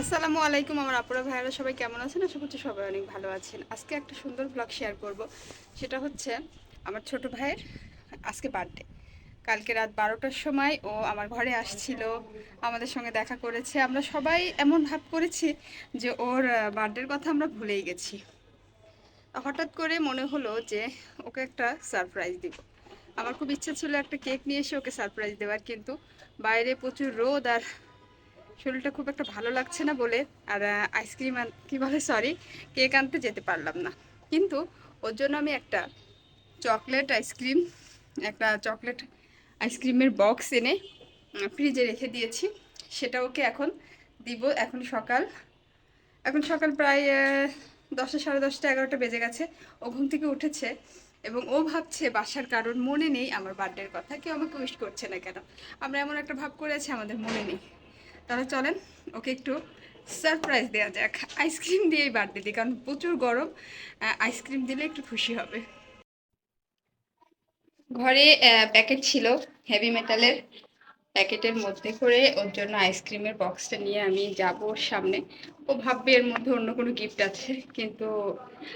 আসসালামু আলাইকুম আমার আপুরা ভাইয়ারা, সবাই কেমন আছেন? আশা করছি সবাই অনেক ভালো আছেন। আজকে একটা সুন্দর ব্লগ শেয়ার করব। সেটা হচ্ছে আমার ছোট ভাইয়ের আজকে বার্থডে কালকে রাত বারোটার সময় ও আমার ঘরে আসছিল, আমাদের সঙ্গে দেখা করেছে। আমরা সবাই এমন ভাব করেছি যে ওর বার্থডের কথা আমরা ভুলেই গেছি। হঠাৎ করে মনে হলো যে ওকে একটা সারপ্রাইজ দিব। আমার খুব ইচ্ছা ছিল একটা কেক নিয়ে এসে ওকে সারপ্রাইজ দেওয়ার, কিন্তু বাইরে প্রচুর রোদ আর শরীরটা খুব একটা ভালো লাগছে না বলে আর আইসক্রিম কি বলে সরি কেক আনতে যেতে পারলাম না। কিন্তু ওর জন্য আমি একটা চকলেট আইসক্রিম একটা চকলেট আইসক্রিমের বক্স এনে ফ্রিজে রেখে দিয়েছি। সেটা ওকে এখন দিব, এখন সকাল এখন সকাল প্রায় দশটা, সাড়ে দশটা, এগারোটা বেজে গেছে। ও ঘুম থেকে উঠেছে এবং ও ভাবছে বাসার কারণ মনে নেই, আমার বার্থডের কথা। কেউ আমাকে উইশ করছে না কেন? আমরা এমন একটা ভাব করে আছি, আমাদের মনে নেই। তাহলে চলেন, ওকে একটু সারপ্রাইজ দেওয়া যাক। আইসক্রিম দিয়েই বার্থডে দিই কারণ প্রচুর গরম আইসক্রিম দিলে একটু খুশি হবে। ঘরে প্যাকেট ছিল হেভি মেটালের প্যাকেটের মধ্যে করে ওর জন্য আইসক্রিমের বক্সটা নিয়ে আমি যাব ওর সামনে। ও ভাববে এর মধ্যে অন্য কোনো গিফট আছে, কিন্তু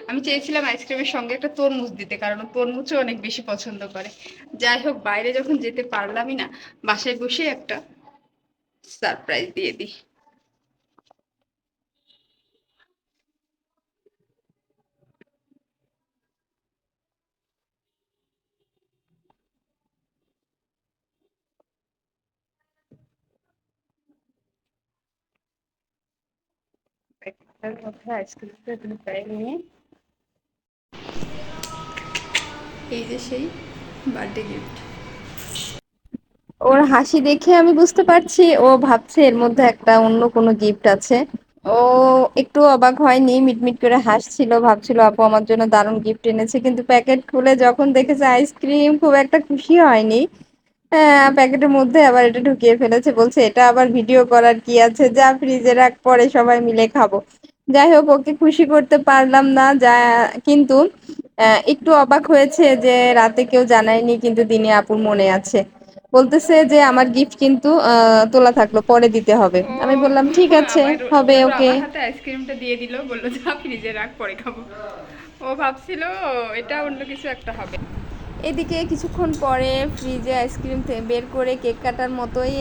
আমি চেয়েছিলাম আইসক্রিমের সঙ্গে একটা তরমুজ দিতে, কারণ তরমুজও অনেক বেশি পছন্দ করে। যাই হোক, বাইরে যখন যেতে পারলামই না, বাসায় বসে একটা সারপ্রাইজ দিয়ে দিই প্যাকেটটার মধ্যে আইসক্রিমটা ঢুকাই নিয়ে এই যে সেই বার্থডে গিফট ওর হাসি দেখে আমি বুঝতে পারছি, ও ভাবছে এর মধ্যে একটা অন্য কোনো গিফট আছে। ও একটু অবাক হয়নি, মিটমিট করে হাসছিল, ভাবছিল, আপু, আমার জন্য দারুণ গিফট এনেছে। কিন্তু প্যাকেট খুলে যখন দেখেছে আইসক্রিম খুব একটা খুশি হয়নি। হ্যাঁ প্যাকেটের মধ্যে আবার এটা ঢুকিয়ে ফেলেছে, বলছে, এটা আবার ভিডিও করার কি আছে? যা ফ্রিজে রাখ, পরে সবাই মিলে খাব। যাই হোক, ওকে খুশি করতে পারলাম না, যা, কিন্তু একটু অবাক হয়েছে যে রাতে কেউ জানায়নি, কিন্তু দিনে আপুর মনে আছে। বলতেছে যে আমার গিফট কিন্তু তোলা থাকল পরে দিতে হবে। আমি বললাম ঠিক আছে হবে ওকে। হাতে আইসক্রিমটা দিয়ে দিল বলল যা ফ্রিজে রাখ পরে খাব। ও ভাবছিল এটা অন্য কিছু একটা হবে। এদিকে কিছুক্ষণ পরে ফ্রিজে আইসক্রিম বের করে কেক কাটার মতোই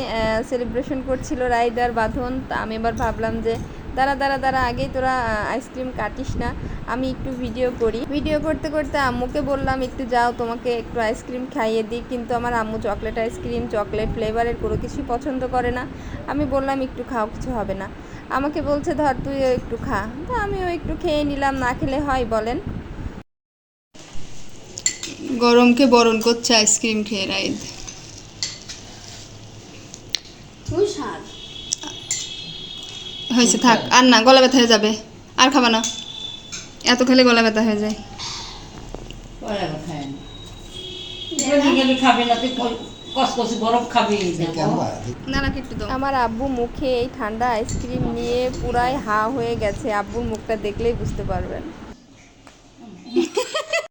সেলিব্রেশন করছিল রাইদার বাঁধন। তা আমি এবার ভাবলাম যে দাঁড়া দাঁড়া দাঁড়া আগেই তোরা আইসক্রিম কাটিস না। আমি একটু ভিডিও করি। ভিডিও করতে করতে আম্মুকে বললাম একটু যাও তোমাকে একটু আইসক্রিম খাইয়ে দিই। কিন্তু আমার আম্মু চকলেট আইসক্রিম চকলেট ফ্লেভারের কোনো কিছুই পছন্দ করে না। আমি বললাম একটু খাও কিছু হবে না। আমাকে বলছে ধর তুইও একটু খা। তা আমিও একটু খেয়ে নিলাম না খেলে হয় বলেন। গরমকে বরণ করছে আইসক্রিম খেয়ে রাইদ হয়েছে থাক আর না গলা ব্যথা হয়ে যাবে আর খাবা না। এত খেলে গলা ব্যথা হয়ে যায়। আমার আব্বু মুখে এই ঠান্ডা আইসক্রিম নিয়ে পুরাই হা হয়ে গেছে। আব্বুর মুখটা দেখলেই বুঝতে পারবেন।